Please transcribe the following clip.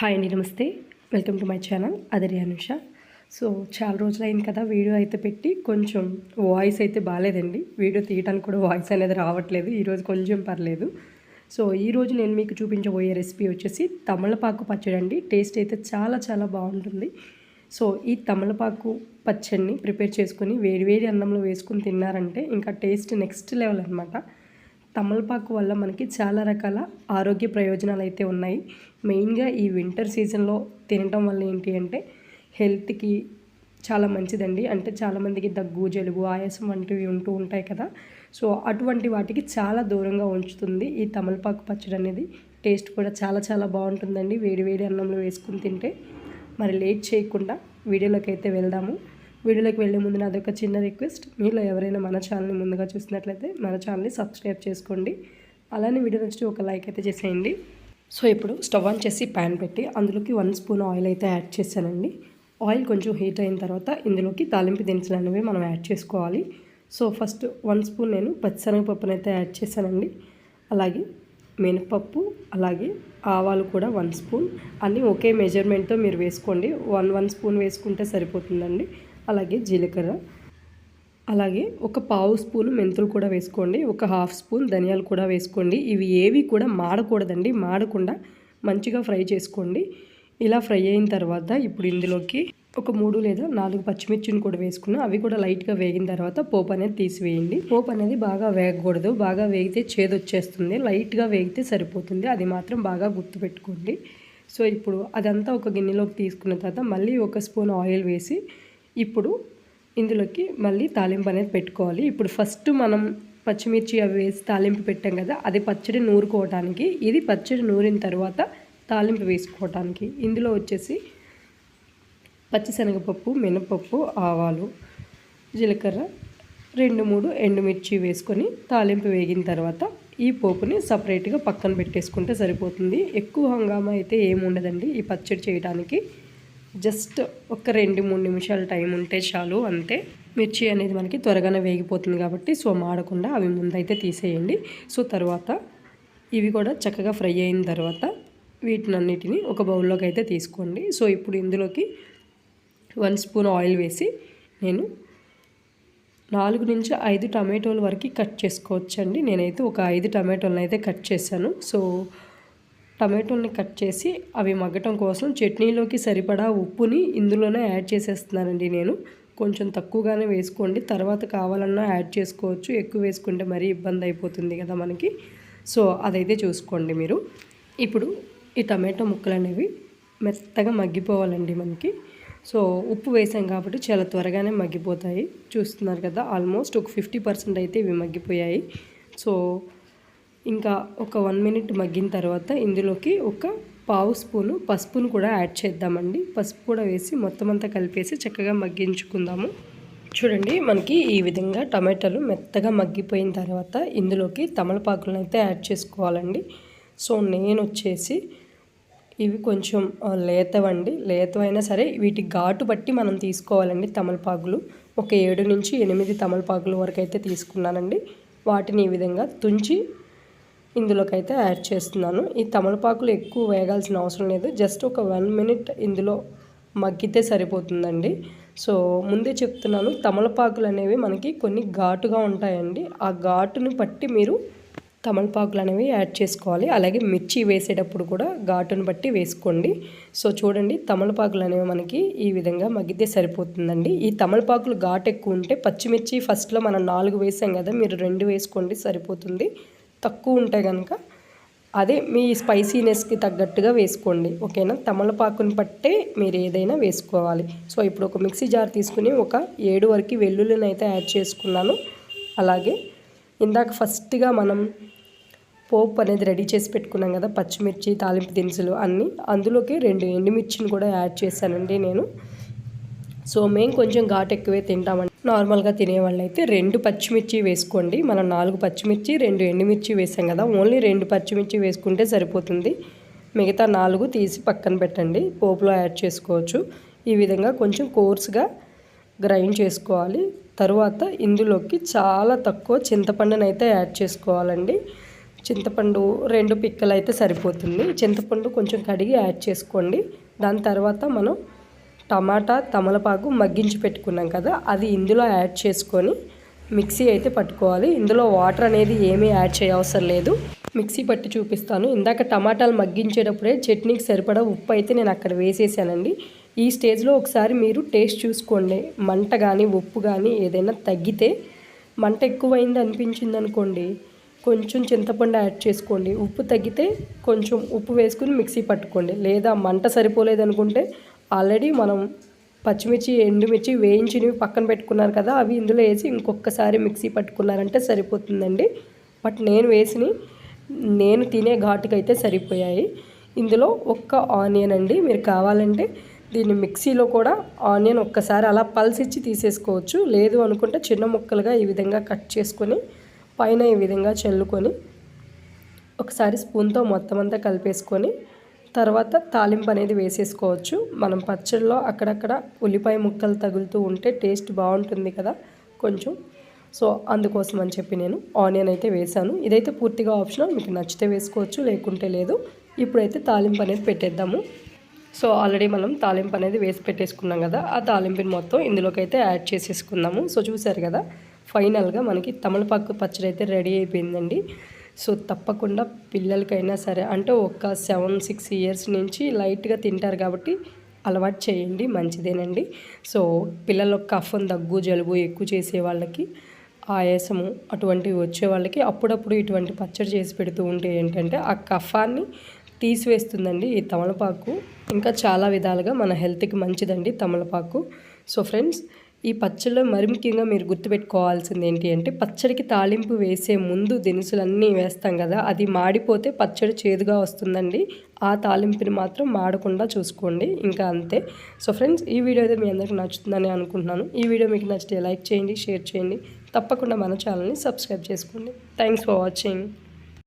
Hi అండి నమస్తే. Welcome to my channel Adari Anusha. So చాలా రోజులు అయింది కదా వీడియో అయితే పెట్టి కొంచెం వాయిస్ అయితే బాగాలేదండి. వీడియో తీయడానికి కూడా వాయిస్ అనేది రావట్లేదు ఈరోజు కొంచెం పర్లేదు. సో ఈరోజు నేను మీకు చూపించబోయే రెసిపీ వచ్చేసి తమలపాకు పచ్చడి అండి. టేస్ట్ అయితే చాలా చాలా బాగుంటుంది. సో ఈ తమలపాకు పచ్చడిని ప్రిపేర్ చేసుకుని వేడివేడి అన్నంలో వేసుకుని తిన్నారంటే ఇంకా టేస్ట్ నెక్స్ట్ లెవెల్ అనమాట తమలపాకు వల్ల మనకి చాలా రకాల ఆరోగ్య ప్రయోజనాలు అయితే ఉన్నాయి. మెయిన్గా ఈ వింటర్ సీజన్లో తినటం వల్ల ఏంటి అంటే హెల్త్కి చాలా మంచిదండి. అంటే చాలామందికి దగ్గు జలుబు ఆయాసం వంటివి ఉంటూ ఉంటాయి కదా. సో అటువంటి వాటికి చాలా దూరంగా ఉంచుతుంది ఈ తమలపాకు పచ్చడి అనేది. టేస్ట్ కూడా చాలా చాలా బాగుంటుందండి. వేడి వేడి అన్నంలో వేసుకుని తింటే మరి లేట్ చేయకుండా వీడియోలోకి అయితే వెళ్దాము. వీడియోలోకి వెళ్ళే ముందు నాది ఒక చిన్న రిక్వెస్ట్. మీలో ఎవరైనా మన ఛానల్ని ముందుగా చూసినట్లయితే మన ఛానల్ని సబ్స్క్రైబ్ చేసుకోండి. అలానే వీడియో నచ్చి ఒక లైక్ అయితే చేసేయండి. సో ఇప్పుడు స్టవ్ ఆన్ చేసి ప్యాన్ పెట్టి అందులోకి వన్ స్పూన్ ఆయిల్ అయితే యాడ్ చేశానండి. ఆయిల్ కొంచెం హీట్ అయిన తర్వాత ఇందులోకి తాలింపు దినుసులు అనేవి మనం యాడ్ చేసుకోవాలి. సో ఫస్ట్ వన్ స్పూన్ నేను పచ్చిశనగపప్పును అయితే యాడ్ చేశానండి. అలాగే మినపప్పు అలాగే ఆవాలు కూడా వన్ స్పూన్. అన్నీ ఒకే మెజర్మెంట్తో మీరు వేసుకోండి. వన్ వన్ స్పూన్ వేసుకుంటే సరిపోతుందండి. అలాగే జీలకర్ర. అలాగే ఒక పావు స్పూన్ మెంతులు కూడా వేసుకోండి. ఒక హాఫ్ స్పూన్ ధనియాలు కూడా వేసుకోండి. ఇవి ఏవి కూడా మాడకూడదండి. మాడకుండా మంచిగా ఫ్రై చేసుకోండి. ఇలా ఫ్రై అయిన తర్వాత ఇప్పుడు ఇందులోకి ఒక మూడు లేదా నాలుగు పచ్చిమిర్చిని కూడా వేసుకున్నాం అవి కూడా లైట్గా వేగిన తర్వాత పోపు అనేది తీసివేయండి. పోపు అనేది బాగా వేగకూడదు. బాగా వేగితే చేదు వచ్చేస్తుంది. లైట్గా వేగితే సరిపోతుంది. అది మాత్రం బాగా గుర్తుపెట్టుకోండి. సో ఇప్పుడు అదంతా ఒక గిన్నెలోకి తీసుకున్న తర్వాత మళ్ళీ ఒక స్పూన్ ఆయిల్ వేసి ఇప్పుడు ఇందులోకి మళ్ళీ తాలింపు అనేది పెట్టుకోవాలి. ఇప్పుడు ఫస్ట్ మనం పచ్చిమిర్చి అవి వేసి తాలింపు పెట్టాం కదా అది పచ్చడి నూరుకోవటానికి ఇది పచ్చడి నూరిన తర్వాత తాలింపు వేసుకోవటానికి. ఇందులో వచ్చేసి పచ్చిశనగపప్పు మినపప్పు ఆవాలు జీలకర్ర రెండు మూడు ఎండుమిర్చి వేసుకొని తాలింపు వేగిన తర్వాత ఈ పోపుని సపరేట్గా పక్కన పెట్టేసుకుంటే సరిపోతుంది. ఎక్కువ హంగామా అయితే ఏముండదండి ఈ పచ్చడి చేయడానికి జస్ట్ ఒక రెండు మూడు నిమిషాలు టైం ఉంటే చాలు. అంతే. మిర్చి అనేది మనకి త్వరగానే వేగిపోతుంది కాబట్టి సో మాడకుండా అవి ముందైతే తీసేయండి. సో తర్వాత ఇవి కూడా చక్కగా ఫ్రై అయిన తర్వాత వీటినన్నిటిని ఒక బౌల్లోకి అయితే తీసుకోండి. సో ఇప్పుడు ఇందులోకి వన్ స్పూన్ ఆయిల్ వేసి నేను నాలుగు నుంచి ఐదు టమాటోల వరకు కట్ చేసుకోవచ్చండి. నేనైతే ఒక ఐదు టమాటోలను అయితే కట్ చేశాను. సో టమాటోల్ని కట్ చేసి అవి మగ్గటం కోసం చట్నీలోకి సరిపడా ఉప్పుని ఇందులోనే యాడ్ చేసేస్తున్నానండి నేను. కొంచెం తక్కువగానే వేసుకోండి. తర్వాత కావాలన్నా యాడ్ చేసుకోవచ్చు. ఎక్కువ వేసుకుంటే మరీ ఇబ్బంది అయిపోతుంది కదా మనకి. సో అదైతే చూసుకోండి మీరు. ఇప్పుడు ఈ టమాటో ముక్కలు అనేవి మెత్తగా మగ్గిపోవాలండి మనకి. సో ఉప్పు వేసాం కాబట్టి చాలా త్వరగానే మగ్గిపోతాయి. చూస్తున్నారు కదా ఆల్మోస్ట్ ఒక ఫిఫ్టీ పర్సెంట్ అయితే ఇవి మగ్గిపోయాయి. సో ఇంకా ఒక వన్ మినిట్ మగ్గిన తర్వాత ఇందులోకి ఒక పావు స్పూను పసుపును కూడా యాడ్ చేద్దామండి. పసుపు కూడా వేసి మొత్తం అంతా కలిపేసి చక్కగా మగ్గించుకుందాము. చూడండి మనకి ఈ విధంగా టమాటాలు మెత్తగా మగ్గిపోయిన తర్వాత ఇందులోకి తమలపాకులను అయితే యాడ్ చేసుకోవాలండి. సో నేను వచ్చేసి ఇవి కొంచెం లేతవండి. లేతవైనా సరే వీటి ఘాటు బట్టి మనం తీసుకోవాలండి తమలపాకులు. ఒక ఏడు నుంచి ఎనిమిది తమలపాకుల వరకు అయితే తీసుకున్నానండి. వాటిని ఈ విధంగా తుంచి ఇందులోకి అయితే యాడ్ చేస్తున్నాను. ఈ తమలపాకులు ఎక్కువ వేగాల్సిన అవసరం లేదు. జస్ట్ ఒక వన్ మినిట్ ఇందులో మగ్గితే సరిపోతుందండి. సో ముందే చెప్తున్నాను తమలపాకులు అనేవి మనకి కొన్ని ఘాటుగా ఉంటాయండి. ఆ ఘాటుని బట్టి మీరు తమలపాకులు అనేవి యాడ్ చేసుకోవాలి. అలాగే మిర్చి వేసేటప్పుడు కూడా ఘాటును బట్టి వేసుకోండి. సో చూడండి తమలపాకులు అనేవి మనకి ఈ విధంగా మగ్గితే సరిపోతుందండి. ఈ తమలపాకులు ఘాటు ఎక్కువ ఉంటే పచ్చిమిర్చి ఫస్ట్లో మనం నాలుగు వేసాం కదా మీరు రెండు వేసుకోండి సరిపోతుంది. తక్కువ ఉంటే కనుక అదే మీ స్పైసీనెస్కి తగ్గట్టుగా వేసుకోండి. ఓకేనా? తమలపాకుని పట్టే మీరు ఏదైనా వేసుకోవాలి. సో ఇప్పుడు ఒక మిక్సీ జార్ తీసుకుని ఒక ఏడు వరకు వెల్లుల్లిని అయితే యాడ్ చేసుకున్నాను. అలాగే ఇందాక ఫస్ట్గా మనం పోపు అనేది రెడీ చేసి పెట్టుకున్నాం కదా పచ్చిమిర్చి తాలింపు దినుసులు అన్నీ అందులోకి రెండు ఎండుమిర్చిని కూడా యాడ్ చేశానండి నేను. సో మేము కొంచెం ఘాట్ ఎక్కువే తింటామండి నార్మల్గా తినేవాళ్ళు అయితే రెండు పచ్చిమిర్చి వేసుకోండి. మనం నాలుగు పచ్చిమిర్చి రెండు ఎండుమిర్చి వేసాం కదా. ఓన్లీ రెండు పచ్చిమిర్చి వేసుకుంటే సరిపోతుంది. మిగతా నాలుగు తీసి పక్కన పెట్టండి. పోపులో యాడ్ చేసుకోవచ్చు. ఈ విధంగా కొంచెం కోర్స్గా గ్రైండ్ చేసుకోవాలి. తరువాత ఇందులోకి చాలా తక్కువ చింతపండును అయితే యాడ్ చేసుకోవాలండి. చింతపండు రెండు పిక్కలు అయితే సరిపోతుంది. చింతపండు కొంచెం కడిగి యాడ్ చేసుకోండి. దాని తర్వాత మనం టమాటా తమలపాకు మగ్గించి పెట్టుకున్నాం కదా అది ఇందులో యాడ్ చేసుకొని మిక్సీ అయితే పట్టుకోవాలి. ఇందులో వాటర్ అనేది ఏమీ యాడ్ చేయవసరం లేదు. మిక్సీ పట్టి చూపిస్తాను. ఇందాక టమాటాలు మగ్గించేటప్పుడే చట్నీకి సరిపడా ఉప్పు అయితే నేను అక్కడ వేసేసానండి. ఈ స్టేజ్లో ఒకసారి మీరు టేస్ట్ చూసుకోండి. మంట కానీ ఉప్పు కానీ ఏదైనా తగ్గితే మంట ఎక్కువైంది అనిపించింది అనుకోండి కొంచెం చింతపండు యాడ్ చేసుకోండి. ఉప్పు తగ్గితే కొంచెం ఉప్పు వేసుకుని మిక్సీ పట్టుకోండి. లేదా మంట సరిపోలేదు అనుకుంటే ఆల్రెడీ మనం పచ్చిమిర్చి ఎండుమిర్చి వేయించినవి పక్కన పెట్టుకున్నారు కదా అవి ఇందులో వేసి ఇంకొకసారి మిక్సీ పట్టుకున్నారంటే సరిపోతుందండి. బట్ నేను వేసిన నేను తినే ఘాటుకి అయితే సరిపోయాయి. ఇందులో ఒక్క ఆనియన్ అండి. మీరు కావాలంటే దీన్ని మిక్సీలో కూడా ఆనియన్ ఒక్కసారి అలా పల్సిచ్చి తీసేసుకోవచ్చు. లేదు అనుకుంటే చిన్న ముక్కలుగా ఈ విధంగా కట్ చేసుకొని పైన ఈ విధంగా చల్లుకొని ఒకసారి స్పూన్తో మొత్తం అంతా కలిపేసుకొని తర్వాత తాలింపు అనేది వేసేసుకోవచ్చు. మనం పచ్చడిలో అక్కడక్కడ ఉల్లిపాయ ముక్కలు తగులుతూ ఉంటే టేస్ట్ బాగుంటుంది కదా కొంచెం. సో అందుకోసం అని చెప్పి నేను ఆనియన్ అయితే వేసాను. ఇదైతే పూర్తిగా ఆప్షనల్. మీకు నచ్చితే వేసుకోవచ్చు లేకుంటే లేదు. ఇప్పుడైతే తాలింపు అనేది పెట్టేద్దాము. సో ఆల్రెడీ మనం తాలింపు అనేది వేసి పెట్టేసుకున్నాం కదా. ఆ తాలింపుని మొత్తం ఇందులోకి అయితే యాడ్ చేసేసుకుందాము. సో చూసారు కదా ఫైనల్గా మనకి తమలపాకు పచ్చడి అయితే రెడీ అయిపోయిందండి. సో తప్పకుండా పిల్లలకైనా సరే అంటే ఒక సెవెన్ సిక్స్ ఇయర్స్ నుంచి లైట్గా తింటారు కాబట్టి అలవాటు చేయండి మంచిదేనండి. సో పిల్లలు కఫం దగ్గు జలుబు ఎక్కువ చేసే వాళ్ళకి ఆయాసము అటువంటివి వచ్చే వాళ్ళకి అప్పుడప్పుడు ఇటువంటి పచ్చడి చేసి పెడుతూ ఉంటే ఏంటంటే ఆ కఫాన్ని తీసివేస్తుందండి ఈ తమలపాకు. ఇంకా చాలా విధాలుగా మన హెల్త్కి మంచిదండి తమలపాకు. సో ఫ్రెండ్స్ ఈ పచ్చడిలో మరి ముఖ్యంగా మీరు గుర్తుపెట్టుకోవాల్సింది ఏంటి అంటే పచ్చడికి తాలింపు వేసే ముందు దినుసులన్నీ వేస్తాం కదా అది మాడిపోతే పచ్చడి చేదుగా వస్తుందండి. ఆ తాలింపుని మాత్రం మాడకుండా చూసుకోండి ఇంకా అంతే. సో ఫ్రెండ్స్ ఈ వీడియో అయితే మీ అందరికి నచ్చుతుందని అనుకుంటున్నాను. ఈ వీడియో మీకు నచ్చితే లైక్ చేయండి షేర్ చేయండి. తప్పకుండా మన ఛానల్ని సబ్స్క్రైబ్ చేసుకోండి. Thanks for watching.